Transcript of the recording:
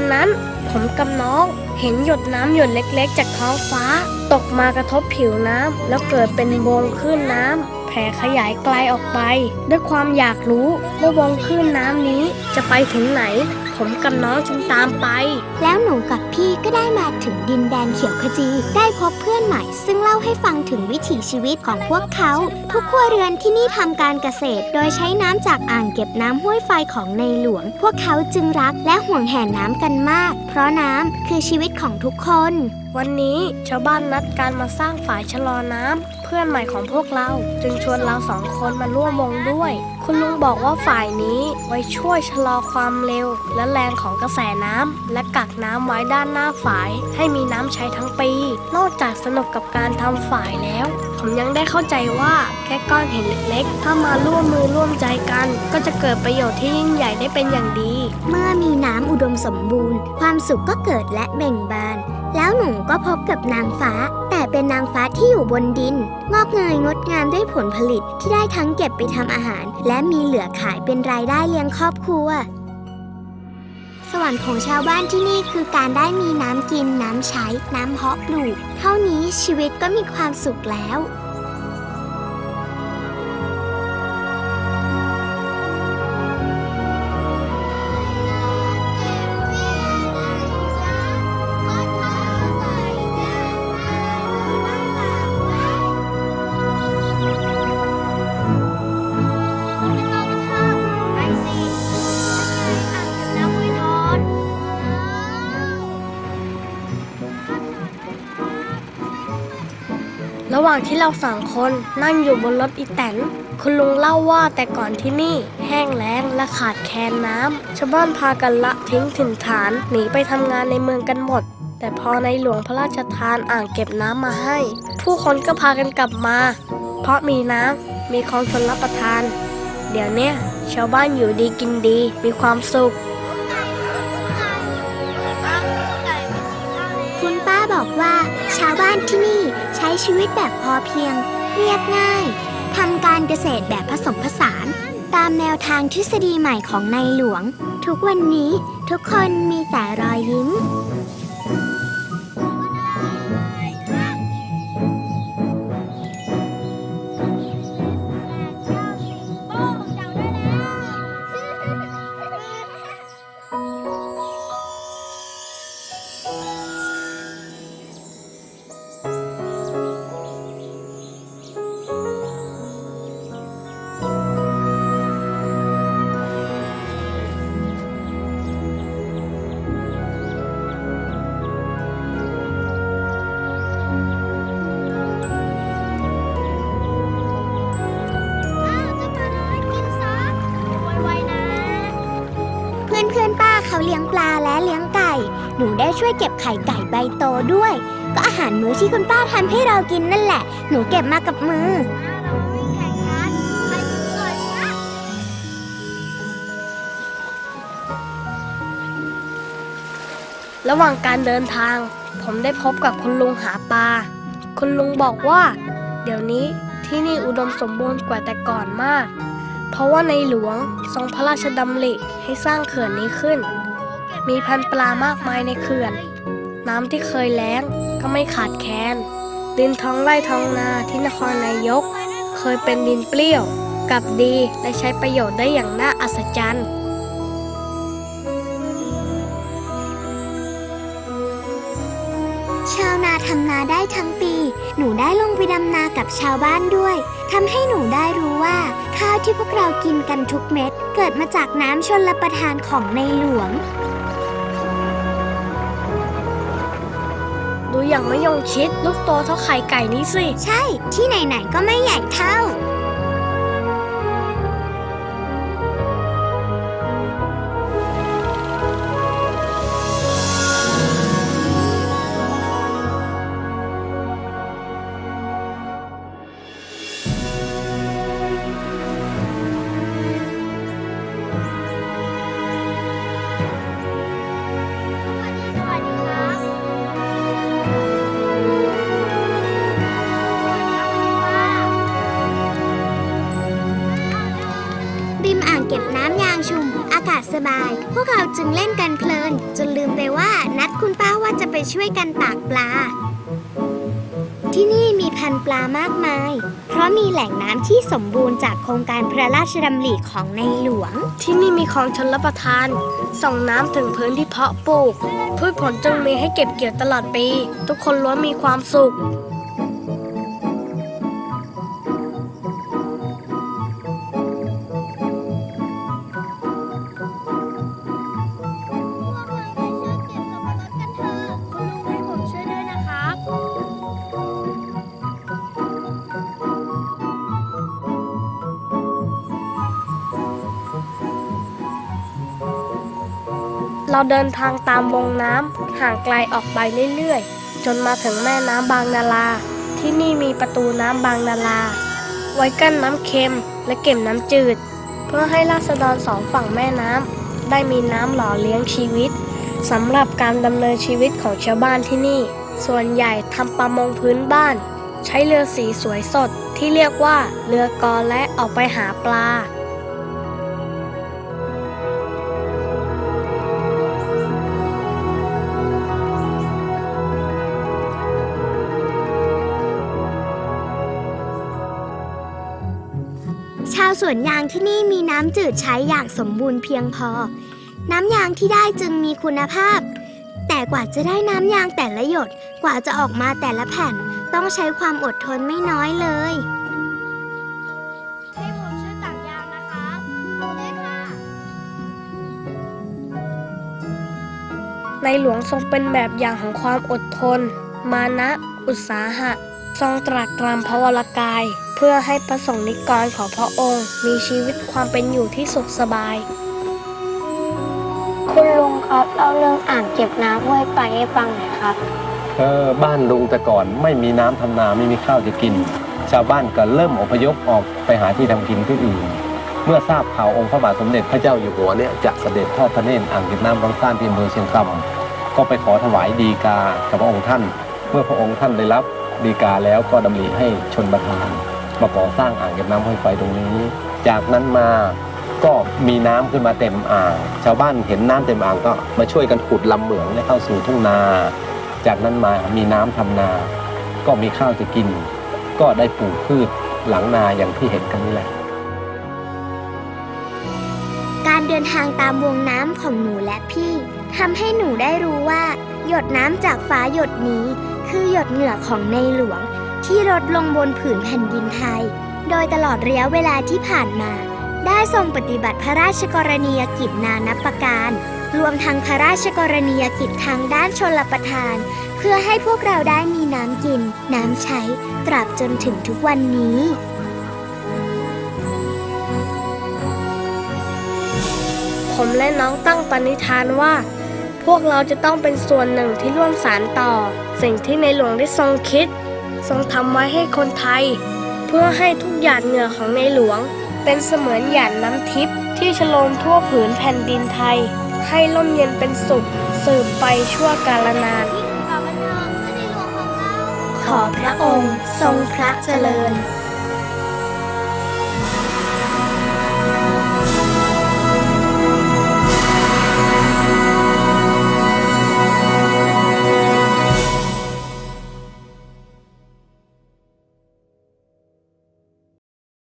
ันนั้น ผมกับน้องเห็นหยดน้ำหยดเล็กๆ จากท้องฟ้า ตกมากระทบผิวน้ำแล้วเกิดเป็นวงคลื่นน้ำแผ่ขยายไกลออกไป ด้วยความอยากรู้ว่าวงคลื่นน้ำนี้จะไปถึงไหน ผมกับน้องจึงตามไป แล้วหนูกับพี่ก็ได้มาถึงดินแดนเขียวขจี ได้พบเพื่อนใหม่ ซึ่งเล่าให้ฟังถึงวิถีชีวิตของพวกเขา ทุกครัวเรือนที่นี่ทำการเกษตร โดยใช้น้ำจากอ่างเก็บน้ำห้วยไฟของในหลวง พวกเขาจึงรักและห่วงแหนน้ำกันมาก เพราะน้ำคือชีวิตของทุกคน วันนี้ชาวบ้านนัดการมาสร้างฝายชะลอน้ำเพื่อนใหม่ของพวกเราจึงชวนเราสองคนมาร่วมวงด้วย คุณลุงบอกว่าฝ่ายนี้ไว้ช่วยชะลอความเร็ว และแรงของกระแสน้ำและกักน้ำไว้ด้านหน้าฝ่าย ให้มีน้ำใช้ทั้งปี นอกจากสนุกกับการทำฝ่ายแล้ว ผมยังได้เข้าใจว่าแค่ก้อนหินเล็กๆ ถ้ามาร่วมมือร่วมใจกัน ก็จะเกิดประโยชน์ที่ยิ่งใหญ่ได้เป็นอย่างดี เมื่อมีน้ำอุดมสมบูรณ์ ความสุขก็เกิดและเบ่งบาน แล้วหนูก็พบกับนางฟ้า เป็นนางฟ้าที่อยู่บนดิน งอกเงยงดงามด้วยผลผลิตที่ได้ทั้งเก็บไปทำอาหาร และมีเหลือขายเป็นรายได้เลี้ยงครอบครัว สวรรค์ของชาวบ้านที่นี่คือการได้มีน้ำกิน น้ำใช้ น้ำเพาะปลูก เท่านี้ชีวิตก็มีความสุขแล้ว ว่างที่เราสองคนนั่งอยู่บนรถอีแตน คุณลุงเล่าว่าแต่ก่อนที่นี่ แห้งแล้งและขาดแคลนน้ำชาวบ้านพากันละทิ้งถิ่นฐานหนีไปทำงานในเมืองกันหมด แต่พอในหลวงพระราชทานอ่างเก็บน้ำมาให้ ผู้คนก็พากันกลับมา เพราะมีน้ำมีของชนรับประทาน เดี๋ยวเนี้ยชาวบ้านอยู่ดีกินดีมีความสุข บอกว่า ชาวบ้านที่นี่ใช้ชีวิตแบบพอเพียง เรียบง่ายทำการเกษตรแบบผสมผสาน ตามแนวทางทฤษฎีใหม่ของในหลวง ทุกวันนี้ทุกคนมีแต่รอยยิ้ม เลี้ยงปลาและเลี้ยงไก่ หนูได้ช่วยเก็บไข่ไก่ใบโตด้วย ก็อาหารมื้อที่คุณป้าทำให้เรากินนั่นแหละ หนูเก็บมากับมือ ระหว่างการเดินทาง ผมได้พบกับคุณลุงหาปลา คุณลุงบอกว่า เดี๋ยวนี้ที่นี่อุดมสมบูรณ์กว่าแต่ก่อนมาก เพราะว่าในหลวงทรงพระราชดำริให้สร้างเขื่อนนี้ขึ้น มีพันปลามากมายในเขื่อน น้ำที่เคยแล้งก็ไม่ขาดแคลนดินท้องไร่ท้องนาที่นครนายก เคยเป็นดินเปรี้ยวกับดีและใช้ประโยชน์ได้อย่างน่าอัศจรรย์ชาวนาทำนาได้ทั้งปี หนูได้ลงไปดำนากับชาวบ้านด้วย ทำให้หนูได้รู้ว่า ข้าวที่พวกเรากินกันทุกเม็ด เกิดมาจากน้ำชนรับประทานของในหลวง อย่างมะยงชิดลูกโตเท่าไข่ไก่นี้สิ ใช่ ที่ไหนๆก็ไม่ใหญ่เท่า อ่างเก็บน้ำยางชุม อากาศสบาย พวกเราจึงเล่นกันเพลิน จนลืมไปว่านัดคุณป้าว่าจะไปช่วยกันตากปลา ที่นี่มีพันปลามากมาย เพราะมีแหล่งน้ำที่สมบูรณ์จากโครงการพระราชดำริของในหลวง ที่นี่มีคลองชนรับประทาน ส่งน้ำถึงพื้นที่เพาะปลูกพืชผลจึงมีให้เก็บเกี่ยวตลอดปี ทุกคนล้วนมีความสุข เราเดินทางตามวงน้ำห่างไกลออกไปเรื่อยๆ จนมาถึงแม่น้ำบางนาลา ที่นี่มีประตูน้ำบางนาลา ไว้กั้นน้ำเค็มและเก็บน้ำจืด เพื่อให้ราษฎรสองฝั่งแม่น้ำได้มีน้ำหล่อเลี้ยงชีวิตสำหรับการดำเนินชีวิตของชาวบ้านที่นี่ ส่วนใหญ่ทำประมงพื้นบ้าน ใช้เรือสีสวยสดที่เรียกว่าเรือกอและออกไปหาปลา สวนยางที่นี่มีน้ำจืดใช้อย่างสมบูรณ์เพียงพอ น้ำยางที่ได้จึงมีคุณภาพ แต่กว่าจะได้น้ำยางแต่ละหยด กว่าจะออกมาแต่ละแผ่น ต้องใช้ความอดทนไม่น้อยเลยให้ผมช่วยตักยางนะครับได้ค่ะในหลวงทรงเป็นแบบอย่างของความอดทน มานะ อุตสาหะ ทรงตรัสตรำพระวรกาย เพื่อให้พระสงฆ์นิกรของพระองค์ มีชีวิตความเป็นอยู่ที่สุขสบาย คุณลุงครับเล่าเรื่องอ่างเก็บน้ำห้วยไปให้ฟังหน่อยครับ เออบ้านลุงแต่ก่อนไม่มีน้ำทำนาไม่มีข้าวจะกิน ชาวบ้านก็เริ่มอพยพออกไปหาที่ทำกินที่อื่น เมื่อทราบข่าวองค์พระบาทสมเด็จพระเจ้าอยู่หัวเนี่ยจะเสด็จทอดพระเนตรอ่างเก็บน้ำร้องซ่านที่อำเภอเชียงคำก็ไปขอถวายดีกากับพระองค์ท่าน เมื่อพระองค์ท่านได้รับ ดีกาแล้วก็ดำริให้ชนประทาน มาก่อสร้างอ่างเก็บน้ำห้วยไฟตรงนี้ จากนั้นมาก็มีน้ำขึ้นมาเต็มอ่าง ชาวบ้านเห็นน้ำเต็มอ่างก็มาช่วยกันขุดลำเหมืองให้เข้าสู่ทุ่งนา จากนั้นมามีน้ำทำนา ก็มีข้าวจะกิน ก็ได้ปลูกพืชหลังนาอย่างที่เห็นกันนี่แหละ การเดินทางตามวงน้ำของหนูและพี่ทำให้หนูได้รู้ว่า หยดน้ำจากฟ้าหยดนี้ คือหยดเหงื่อของในหลวงที่ลดลงบนผืนแผ่นดินไทย โดยตลอดระยะเวลาที่ผ่านมา ได้ทรงปฏิบัติพระราชกรณียกิจนานับประการ รวมทั้งพระราชกรณียกิจทางด้านชลประทาน เพื่อให้พวกเราได้มีน้ำกิน น้ำใช้ตราบจนถึงทุกวันนี้ผมและน้องตั้งปณิธานว่า วกเราจะต้องเป็นส่วนหนึ่งที่ร่วมสารต่อ สิ่งที่ในหลวงได้ทรงคิด ทรงทำไว้ให้คนไทย เพื่อให้ทุกหยาดเหงื่อของในหลวง เป็นเสมือนหยาดน้ำทิพย์ที่ฉโลมทั่วผืนแผ่นดินไทย ให้ร่มเย็นเป็นสุขสืบไปชั่วกาลนาน ขอพระองค์ทรงพระเจริญ